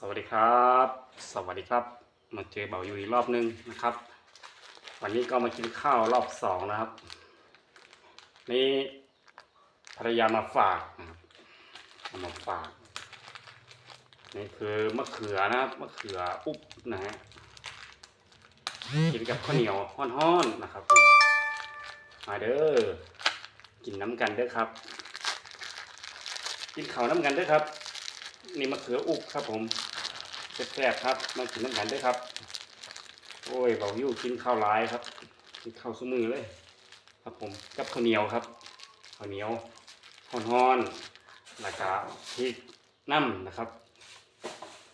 สวัสดีครับ สวัสดีครับ มาเจอเบาอยู่อีกรอบนึงนะครับ วันนี้ก็มากินข้าวรอบสองนะครับ นี่ภรรยามาฝากนะครับมาฝาก นี่คือมะเขือนะครับมะเขืออุ๊บนะฮะกินกับข้าวเหนียวห้อนๆนะครับมมาเด้อกินน้ำกันเด้อครับ กินข้าวน้ำกันเด้อครับนี่มะเขืออุกครับผม แซ่บๆครับ มากินน้ำกันด้วยครับ โอ้ยเบาอยู่กินข้าวร้ายครับ กินข้าวสมือเลย ครับผมกับข้าวเหนียวครับ ข้าวเหนียวฮ้อนๆแล้วก็พริกน้ำนะครับ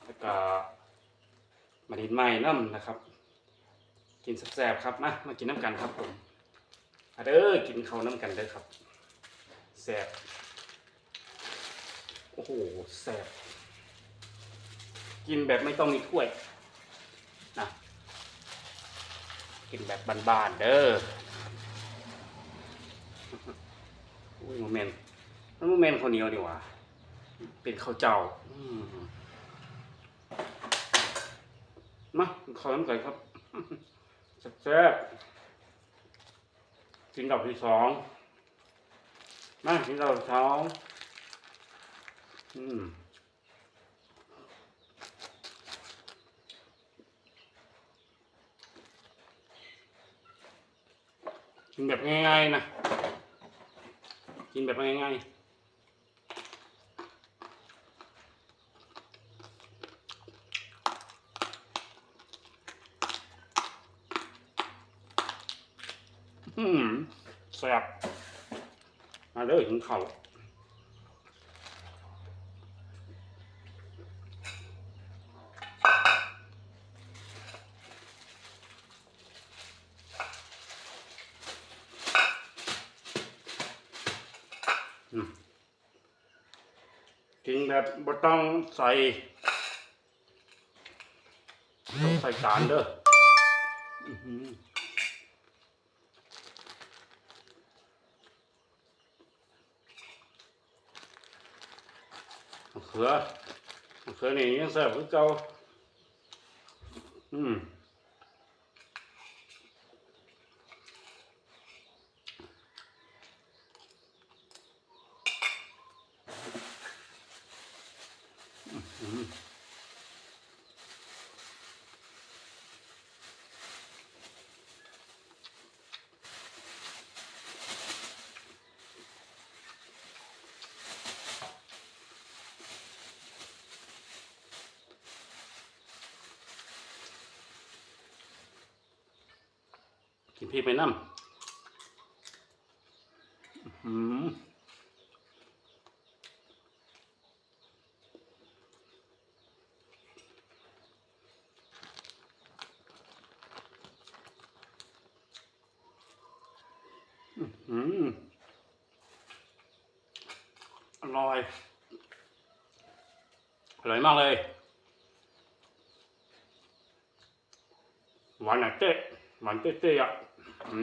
แล้วก็มาดินไม้น้ำนะครับ กินแซ่บๆครับมามากินน้ำกันครับผมเด้อกินข้าวน้ำกันเด้อครับแซ่บโอ้โหแซ่บ กินแบบไม่ต้องมีถ้วยนะกินแบบบานๆเด้ออุ้ยโมเมนต์มันโมเมนต์ข้าวเหนียวดีกว่าเป็นข้าวเจ้ามาข้าวน้ำไก่ครับแซ่บๆกินกับที่สองมากินกับที่สองอืม กินแบบง่ายๆนะ กินแบบง่ายๆอืมแซ่บมาเลยถึงเขา กินแบบบ่ต้องใส่ต้องใส่จานเด้ออื้อหือเขือเขือนี่ยังแซ่บคือเก่าอืม กิน พี่ไปน้ำอื้อหืออื้อหืออร่อย อร่อยมากเลย หวานหนักเจ๊หวานเจ๊ๆอะ อื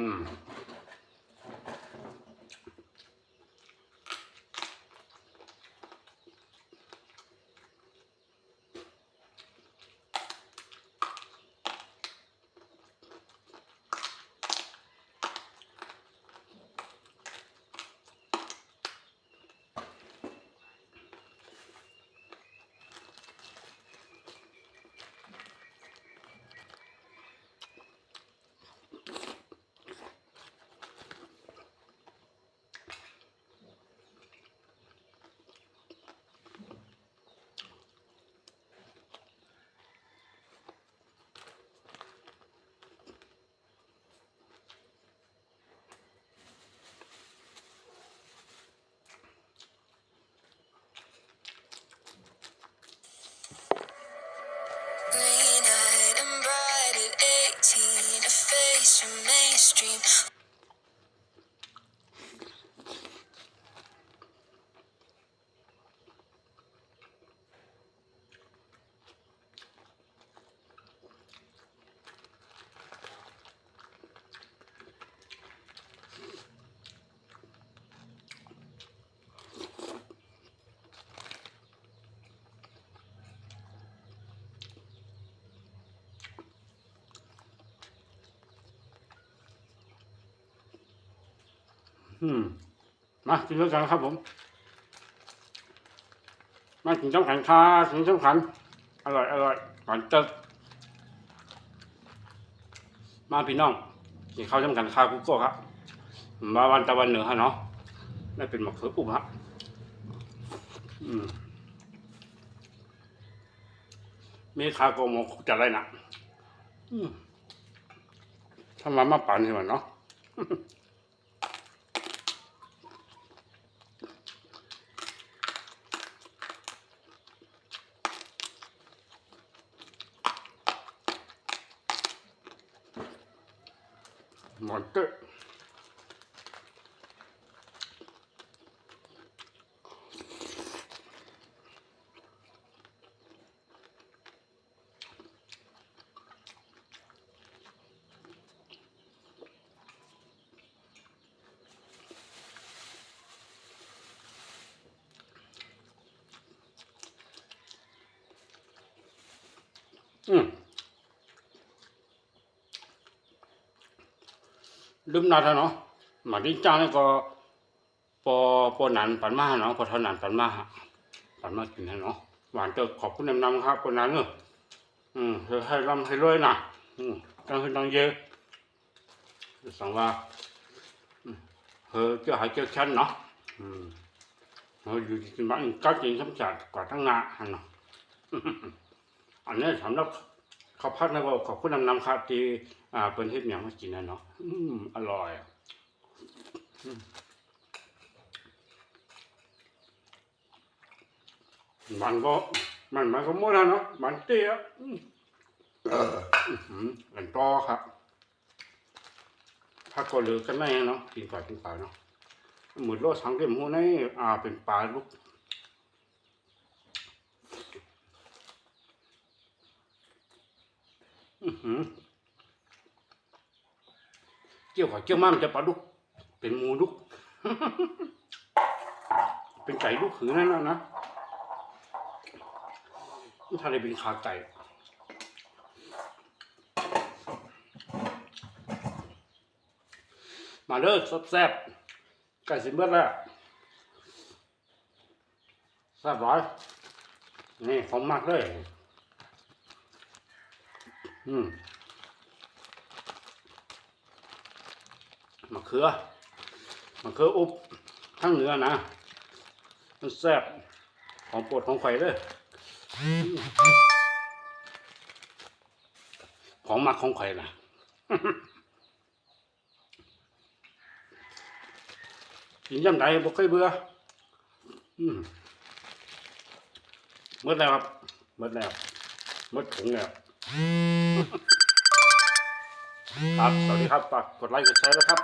อืมมากินด้วยกันครับผม มากินน้ำแข็งคากินน้ำแข็งอร่อยอร่อยก่อนจอมาพี่น้องกินข้าวน้ำแข็งคากุ๊กโก้ครับมาวันตะวันเหนือฮะเนาะนี่เป็นมะเขือปุ่มฮะอืมมีคาโกโมกจะอะไรนะอืมทำมามาปั่นใช่ไหมเนาะ மட்டும் Mm. ลืมนาท่าเนาะมาดิ้งจ้างนี่ก็ปอปอหนันปันมาเนาะพอเท่านันปันมาปันมากินให้เนาะหวานเจอขอบคุณนำนำครับคนนั้นเนอะอืมให้ร่ำให้รวยนะอืมตั้งให้ตั้งเยอะสั่งว่าเฮ้อเจ้าหายเจ้าชั้นเนาะอืมเฮ้ยอยู่ที่บ้านก้าวจริงสำจัดกว่าทั้งงาหันเนาะอันนี้สำหรับ ขาวผัดนะก็ขอบคุณนำนำครับ ที่อ่าเป็นเฮ็ดหยังมากินนะเนาะอืมอร่อยมันก็มันมันก็มดแล้วเนาะมันเตี้ยอืมอื้อหือกันต่อครับถ้าก็เหลือกันไม่เนาะกินก่อนกินไปเนาะหมดโลดสังเกตหูในอ่าเป็นปลาลูก อื้อหือ เกี่ยวกับเกี่ยวมามันจะปลาดุก เป็นหมูดุก เป็นไก่ลูกขือนั่นนะนะถ้าได้เป็นขาไก่มาเด้อแซ่บๆไก่สิเบิดแล้วแซ่บร้อยนี่ของมากเลย อืมมะเขือมะเขืออุบทั้งเหนือนะมันแซ่บของโปรดของไข่เลยของมักของไข่นะกินย่ำใดบ่เคยเบื่ออืมหมดแล้วครับหมดแล้วหมดถุงแล้ว ครับ สวัสดีครับ ฝากกดไลค์ กดแชร์ด้วครับ